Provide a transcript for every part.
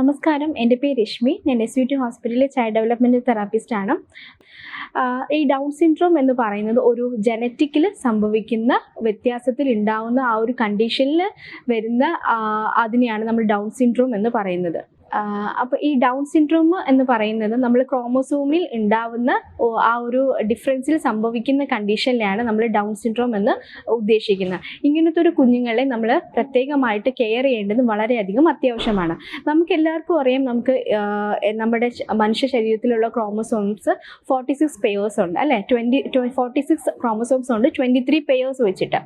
നമസ്കാരം. എന്റെ പേര് രശ്മി. ഞാൻ എസ് യു ടി ഹോസ്പിറ്റലിലെ ചൈൽഡ് ഡെവലപ്മെന്റ് തെറാപ്പിസ്റ്റ് ആണ്. ഈ ഡൗൺ സിൻഡ്രോം എന്ന് പറയുന്നത് ഒരു ജനറ്റിക്കിൽ സംഭവിക്കുന്ന വ്യത്യാസത്തിൽ ഉണ്ടാവുന്ന ആ ഒരു കണ്ടീഷനിൽ വരുന്ന അതിനെയാണ് നമ്മൾ ഡൗൺ സിൻഡ്രോം എന്ന് പറയുന്നത്. അപ്പോൾ ഈ ഡൗൺ സിൻഡ്രോം എന്ന് പറയുന്നത് നമ്മൾ ക്രോമോസോമിൽ ഉണ്ടാവുന്ന ആ ഒരു ഡിഫറൻസിൽ സംഭവിക്കുന്ന കണ്ടീഷനിലാണ് നമ്മൾ ഡൗൺ സിൻഡ്രോം എന്ന് ഉദ്ദേശിക്കുന്നത്. ഇങ്ങനത്തെ ഒരു കുഞ്ഞുങ്ങളെ നമ്മൾ പ്രത്യേകമായിട്ട് കെയർ ചെയ്യേണ്ടത് വളരെയധികം അത്യാവശ്യമാണ്. നമുക്ക് എല്ലാവർക്കും അറിയാം നമുക്ക് നമ്മുടെ മനുഷ്യ ശരീരത്തിലുള്ള ക്രോമസോംസ് ഫോർട്ടി സിക്സ് പെയേഴ്സ് ഉണ്ട് അല്ലേ? ട്വന്റി ഫോർട്ടി സിക്സ് ക്രോമസോംസ് ഉണ്ട് ട്വന്റി ത്രീ പെയേഴ്സ് വെച്ചിട്ട്.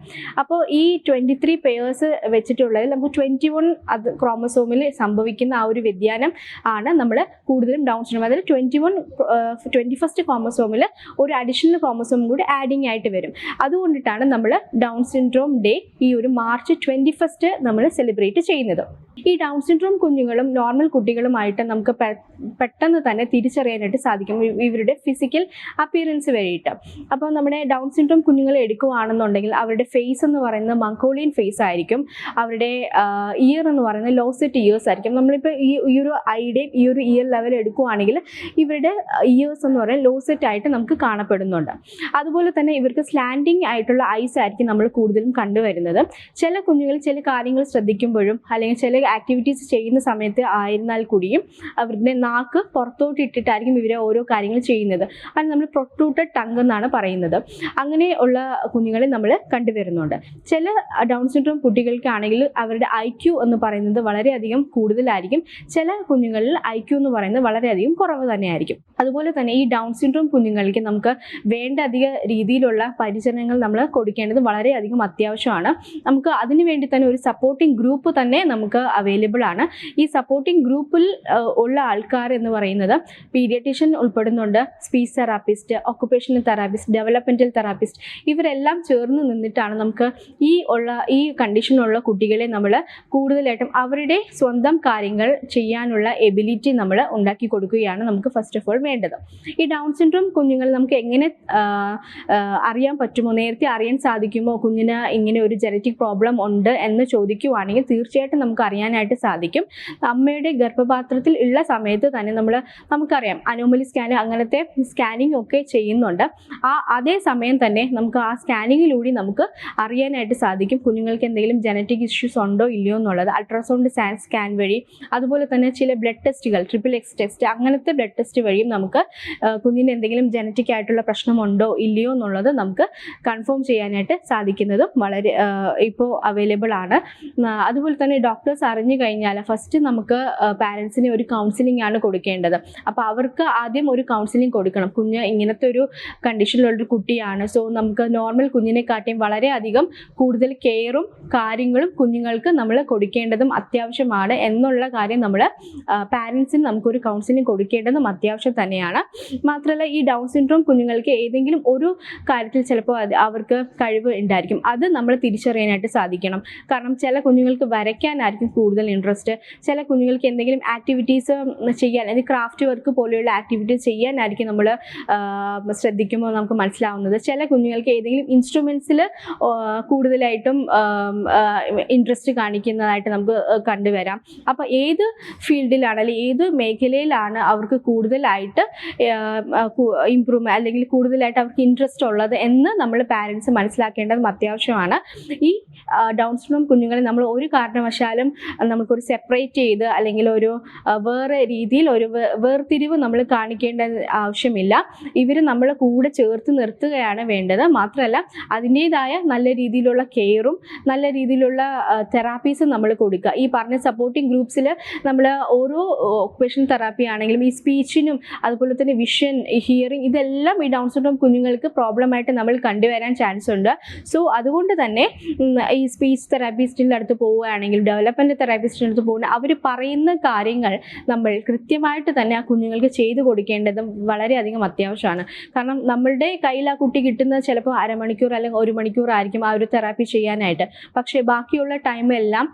അപ്പോൾ ഈ ട്വന്റി ത്രീ പെയേഴ്സ് വെച്ചിട്ടുള്ളതിൽ നമുക്ക് ട്വന്റി വൺ അത് ക്രോമസോമിൽ സംഭവിക്കുന്ന ആ ഒരു വ്യതിയാനം ആണ് നമ്മൾ കൂടുതലും ഡൗൺ സിൻഡ്രോം അതായത് ട്വന്റി വൺ ട്വന്റി ഫസ്റ്റ് ക്രോമസോമിൽ ഒരു അഡീഷണൽ ക്രോമസോം കൂടി ആഡിങ് ആയിട്ട് വരും. അതുകൊണ്ടിട്ടാണ് നമ്മൾ ഡൗൺ സിൻഡ്രോം ഡേ ഈ ഒരു മാർച്ച് ട്വന്റി ഫസ്റ്റ് നമ്മൾ സെലിബ്രേറ്റ് ചെയ്യുന്നത്. ഈ ഡൗൺ സിൻഡ്രോം കുഞ്ഞുങ്ങളും നോർമൽ കുട്ടികളുമായിട്ട് നമുക്ക് പെട്ടെന്ന് തന്നെ തിരിച്ചറിയാനായിട്ട് സാധിക്കും. ഇവരുടെ ഫിസിക്കൽ അപ്പിയറൻസ് വരെയിട്ട് അപ്പോൾ നമ്മുടെ ഡൗൺ സിൻഡ്രോം കുഞ്ഞുങ്ങളെ എടുക്കുകയാണെന്നുണ്ടെങ്കിൽ അവരുടെ ഫേസ് എന്ന് പറയുന്നത് മങ്കോളിയൻ ഫേസ് ആയിരിക്കും. അവരുടെ ഇയർ എന്ന് പറയുന്നത് ലോസെറ്റ് ഇയേഴ്സ് ആയിരിക്കും. നമ്മളിപ്പോൾ ഈ ഈ ഒരു ഐഡിയ ഈ ഒരു ഇയർ ലെവൽ എടുക്കുകയാണെങ്കിൽ ഇവരുടെ ഇയേഴ്സ് എന്ന് പറയുന്നത് ലോസെറ്റ് ആയിട്ട് നമുക്ക് കാണപ്പെടുന്നുണ്ട്. അതുപോലെ തന്നെ ഇവർക്ക് സ്ലാൻഡിങ് ആയിട്ടുള്ള ഐസ് ആയിരിക്കും നമ്മൾ കൂടുതലും കണ്ടുവരുന്നത്. ചില കുഞ്ഞുങ്ങൾ ചില കാര്യങ്ങൾ ശ്രദ്ധിക്കുമ്പോഴും അല്ലെങ്കിൽ ചില ആക്ടിവിറ്റീസ് ചെയ്യുന്ന സമയത്ത് ആയിരുന്നാൽ കൂടിയും അവരുടെ നാക്ക് പുറത്തോട്ട് ഇട്ടിട്ടായിരിക്കും ഇവരെ ഓരോ കാര്യങ്ങൾ ചെയ്യുന്നത്. അത് നമ്മൾ പ്രൊട്ടൂട്ടഡ് ടങ് എന്നാണ് പറയുന്നത്. അങ്ങനെയുള്ള കുഞ്ഞുങ്ങളെ നമ്മൾ കണ്ടുവരുന്നുണ്ട്. ചില ഡൗൺ സിൻഡ്രോം കുട്ടികൾക്കാണെങ്കിൽ അവരുടെ ഐ ക്യു എന്ന് പറയുന്നത് വളരെയധികം കൂടുതലായിരിക്കും. ചില കുഞ്ഞുങ്ങളിൽ ഐ ക്യു എന്ന് പറയുന്നത് വളരെയധികം കുറവ് തന്നെയായിരിക്കും. അതുപോലെ തന്നെ ഈ ഡൗൺ സിൻഡ്രോം കുഞ്ഞുങ്ങൾക്ക് നമുക്ക് വേണ്ട അധിക രീതിയിലുള്ള പരിചരണങ്ങൾ നമ്മൾ കൊടുക്കേണ്ടത് വളരെയധികം അത്യാവശ്യമാണ്. നമുക്ക് അതിനു വേണ്ടി തന്നെ ഒരു സപ്പോർട്ടിംഗ് ഗ്രൂപ്പ് തന്നെ നമുക്ക് അവൈലബിൾ ആണ്. ഈ സപ്പോർട്ടിംഗ് ഗ്രൂപ്പിൽ ഉള്ള ആൾക്കാർ എന്ന് പറയുന്നത് പീഡിയട്രീഷ്യൻ ഉൾപ്പെടുന്നുണ്ട് speech therapist occupational therapist developmental therapist ഇവരെല്ലാം ചേർന്ന് നിന്നിട്ടാണ് നമുക്ക് ഈ ഉള്ള ഈ കണ്ടീഷനുള്ള കുട്ടികളെ നമ്മൾ കൂടുതലായിട്ടും അവരുടെ സ്വന്തം കാര്യങ്ങൾ ചെയ്യാനുള്ള എബിലിറ്റി നമ്മൾ ഉണ്ടാക്കി കൊടുക്കുകയാണ് നമുക്ക് ഫസ്റ്റ് ഓഫ് ഓൾ വേണ്ടത്. ഈ ഡൗൺ സിൻഡ്രോം കുഞ്ഞുങ്ങൾ നമുക്ക് എങ്ങനെ അറിയാൻ പറ്റുമോ നേരത്തെ അറിയാൻ സാധിക്കുമോ കുഞ്ഞിന് ഇങ്ങനെ ഒരു ജനറ്റിക് പ്രോബ്ലം ഉണ്ട് എന്ന് ചോദിക്കുവാണെങ്കിൽ തീർച്ചയായിട്ടും നമുക്ക് അറിയാനായിട്ട് സാധിക്കും. അമ്മയുടെ ഗർഭപാത്രത്തിൽ ഉള്ള സമയത്ത് തന്നെ നമ്മൾ നമുക്കറിയാം അനോമലി സ്കാൻ അങ്ങനത്തെ സ്കാനിങ് ഒക്കെ ചെയ്യുന്നുണ്ട്. ആ അതേ സമയം തന്നെ നമുക്ക് ആ സ്കാനിങ്ങിലൂടെ നമുക്ക് അറിയാനായിട്ട് സാധിക്കും. കുഞ്ഞുങ്ങൾക്ക് എന്തെങ്കിലും ജനറ്റിക് ഇഷ്യൂസ് ഉണ്ടോ ഇല്ലയോ എന്നുള്ളത്. അൾട്രാസൗണ്ട് സ്കാൻ വഴി. അതുപോലെ തന്നെ ചില ബ്ലഡ് ടെസ്റ്റുകൾ ട്രിപ്പിൾ എക്സ് ടെസ്റ്റ് അങ്ങനത്തെ ബ്ലഡ് ടെസ്റ്റ് വഴിയും നമുക്ക് കുഞ്ഞിന് എന്തെങ്കിലും ജനറ്റിക് ആയിട്ടുള്ള പ്രശ്നമുണ്ടോ ഇല്ലയോ എന്നുള്ളത് നമുക്ക് കൺഫേം ചെയ്യാനായിട്ട് സാധിക്കുന്നതും വളരെ ഇപ്പോൾ അവൈലബിൾ ആണ്. അതുപോലെ തന്നെ ഡോക്ടേഴ്സ് അറിഞ്ഞു കഴിഞ്ഞാൽ ഫസ്റ്റ് നമുക്ക് പാരൻസിന് ഒരു കൗൺസിലിംഗ് ആണ് കൊടുക്കേണ്ടത്. അപ്പോൾ അവർക്ക് ആദ്യം ഒരു കൗൺസിലിംഗ് കൊടുക്കണം. കുഞ്ഞ് ഇങ്ങനത്തെ ഒരു കണ്ടീഷനിലുള്ളൊരു കുട്ടിയാണ്. സോ നമുക്ക് നോർമൽ കുഞ്ഞിനെക്കാട്ടിയും വളരെയധികം കൂടുതൽ കെയറും കാര്യങ്ങളും കുഞ്ഞുങ്ങൾക്ക് നമ്മൾ കൊടുക്കേണ്ടതും അത്യാവശ്യമാണ് എന്നുള്ള കാര്യം നമ്മൾ പാരൻസിന് നമുക്കൊരു കൗൺസിലിംഗ് കൊടുക്കേണ്ടതും അത്യാവശ്യം തന്നെയാണ്. മാത്രമല്ല ഈ ഡൗൺ സിൻഡ്രോം കുഞ്ഞുങ്ങൾക്ക് ഏതെങ്കിലും ഒരു കാര്യത്തിൽ ചിലപ്പോൾ അവർക്ക് കഴിവ് ഉണ്ടായിരിക്കും. അത് നമ്മൾ തിരിച്ചറിയാനായിട്ട് സാധിക്കണം. കാരണം ചില കുഞ്ഞുങ്ങൾക്ക് വരയ്ക്കാനായിരിക്കും കൂടുതൽ ഇൻട്രസ്റ്റ് ചില കുഞ്ഞുങ്ങൾക്ക് എന്തെങ്കിലും ആക്ടിവിറ്റീസ് ചെയ്യാൻ അല്ലെങ്കിൽ ക്രാഫ്റ്റ് വർക്ക് പോലെയുള്ള ആക്ടിവിറ്റീസ് ചെയ്യാനായിരിക്കും നമ്മൾ ശ്രദ്ധിക്കുമ്പോൾ നമുക്ക് മനസ്സിലാവുന്നത്. ചില കുഞ്ഞുങ്ങൾക്ക് ഏതെങ്കിലും ഇൻസ്ട്രുമെൻസിൽ കൂടുതലായിട്ടും ഇൻട്രസ്റ്റ് കാണിക്കുന്നതായിട്ട് നമുക്ക് കണ്ടുവരാം. അപ്പോൾ ഏത് ഫീൽഡിലാണ് അല്ലെങ്കിൽ ഏത് മേഖലയിലാണ് അവർക്ക് കൂടുതലായിട്ട് ഇമ്പ്രൂവ് അല്ലെങ്കിൽ കൂടുതലായിട്ട് അവർക്ക് ഇൻട്രസ്റ്റ് ഉള്ളത് എന്ന് നമ്മൾ പാരൻസ് മനസ്സിലാക്കേണ്ടതും അത്യാവശ്യമാണ്. ഈ ഡൗൺ കുഞ്ഞുങ്ങളെ നമ്മൾ ഒരു കാരണവശാലും നമുക്കൊരു സെപ്പറേറ്റ് ചെയ്ത് അല്ലെങ്കിൽ ഒരു വേറെ രീതിയിൽ ഒരു വേർതിരിവ് നമ്മൾ കാണിക്കേണ്ട ആവശ്യമില്ല. ഇവർ നമ്മൾ കൂടെ ചേർത്ത് നിർത്തുകയാണ് വേണ്ടത്. മാത്രമല്ല അതിന്റേതായ നല്ല രീതിയിലുള്ള കെയറും നല്ല രീതിയിലുള്ള തെറാപ്പീസും നമ്മൾ കൊടുക്കുക. ഈ പറഞ്ഞ സപ്പോർട്ടിംഗ് ഗ്രൂപ്പ്സിൽ നമ്മൾ ഓരോ ഒക്കുപേഷൻ തെറാപ്പി ആണെങ്കിലും ഈ സ്പീച്ചിനും അതുപോലെ തന്നെ വിഷൻ ഹിയറിംഗ് ഇതെല്ലാം ഈ ഡൗൺ സിൻഡ്രോം കുഞ്ഞുങ്ങൾക്ക് പ്രോബ്ലമായിട്ട് നമ്മൾ കണ്ടുവരാൻ ചാൻസ് ഉണ്ട്. സോ അതുകൊണ്ട് തന്നെ ഈ സ്പീച്ച് തെറാപ്പിസ്റ്റിന്റെ അടുത്ത് പോവുകയാണെങ്കിൽ ഡെവലപ്മെന്റ് തെറാപ്പിസ്റ്റിന്റെ അടുത്ത് പോകുന്ന അവർ പറയുന്ന കാര്യങ്ങൾ നമ്മൾ കൃത്യമായിട്ട് തന്നെ ആ കുഞ്ഞുങ്ങൾക്ക് ചെയ്തു കൊടുക്കേണ്ടത് വളരെയധികം അത്യാവശ്യമാണ്. കാരണം നമ്മളുടെ കയ്യിൽ ആ കുട്ടി കിട്ടുന്നത് ചിലപ്പോൾ അരമണിക്കൂർ അല്ലെങ്കിൽ ഒരു മണിക്കൂർ ആയിരിക്കും ആ ഒരു തെറാപ്പി ചെയ്യാനായിട്ട്. പക്ഷേ ബാക്കിയുള്ള ടൈമെല്ലാം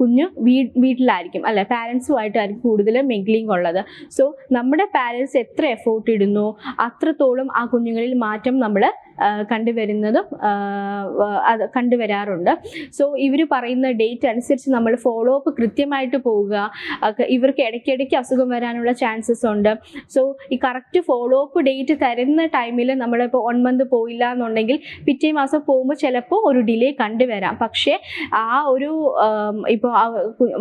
കുഞ്ഞ് വീ വീട്ടിലായിരിക്കും അല്ലെ? പാരൻസുമായിട്ടായിരിക്കും കൂടുതൽ മിഗ്ലിംഗ് ഉള്ളത്. സോ നമ്മുടെ പാരൻസ് എത്ര എഫേർട്ട് ഇടുന്നു? അത്രത്തോളം ആ കുഞ്ഞുങ്ങളിൽ മാറ്റം നമ്മൾ കണ്ടുവരുന്നതും അത് കണ്ടുവരാറുണ്ട്. സോ ഇവർ പറയുന്ന ഡേറ്റ് അനുസരിച്ച് നമ്മൾ ഫോളോ അപ്പ് കൃത്യമായിട്ട് പോവുക. ഇവർക്ക് ഇടയ്ക്കിടയ്ക്ക് അസുഖം വരാനുള്ള ചാൻസസ് ഉണ്ട്. സോ ഈ കറക്റ്റ് ഫോളോ അപ്പ് ഡേറ്റ് തരുന്ന ടൈമിൽ നമ്മളിപ്പോൾ വൺ മന്ത് പോയില്ല എന്നുണ്ടെങ്കിൽ പിറ്റേ മാസം പോകുമ്പോൾ ചിലപ്പോൾ ഒരു ഡിലേ കണ്ടുവരാം. പക്ഷേ ആ ഒരു ഇപ്പോൾ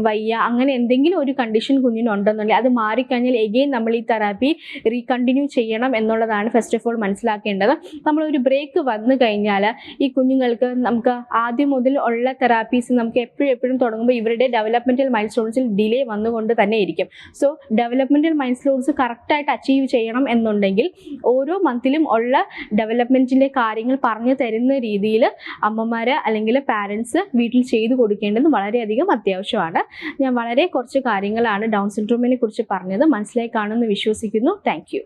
വയ്യ അങ്ങനെ എന്തെങ്കിലും ഒരു കണ്ടീഷൻ കുഞ്ഞിനുണ്ടെന്നുണ്ടെങ്കിൽ അത് മാറിക്കഴിഞ്ഞാൽ എഗെയിൻ നമ്മൾ ഈ തെറാപ്പി റീകണ്ടിന്യൂ ചെയ്യണം എന്നുള്ളതാണ് ഫസ്റ്റ് ഓഫ് ഓൾ മനസ്സിലാക്കേണ്ടത്. നമ്മളൊരു ബ്രേക്ക് വന്നു കഴിഞ്ഞാൽ ഈ കുഞ്ഞുങ്ങൾക്ക് നമുക്ക് ആദ്യം മുതൽ ഉള്ള തെറാപ്പീസ് നമുക്ക് എപ്പോഴും എപ്പോഴും തുടങ്ങുമ്പോൾ ഇവരുടെ ഡെവലപ്മെന്റൽ മൈൽ സ്റ്റോൺസിൽ ഡിലേ വന്നുകൊണ്ട് തന്നെ ഇരിക്കും. സോ ഡെവലപ്മെന്റൽ മൈൽ സ്റ്റോൺസ് കറക്റ്റായിട്ട് അച്ചീവ് ചെയ്യണം എന്നുണ്ടെങ്കിൽ ഓരോ മന്തിലും ഉള്ള ഡെവലപ്മെന്റിന്റെ കാര്യങ്ങൾ പറഞ്ഞു തരുന്ന രീതിയിൽ അമ്മമാർ അല്ലെങ്കിൽ പാരൻസ് വീട്ടിൽ ചെയ്തു കൊടുക്കേണ്ടത് വളരെയധികം അത്യാവശ്യമാണ്. ഞാൻ വളരെ കുറച്ച് കാര്യങ്ങളാണ് ഡൗൺ സിൻഡ്രോമിനെ കുറിച്ച് പറഞ്ഞത്. മനസ്സിലായി കാണുമെന്ന് വിശ്വസിക്കുന്നു. താങ്ക്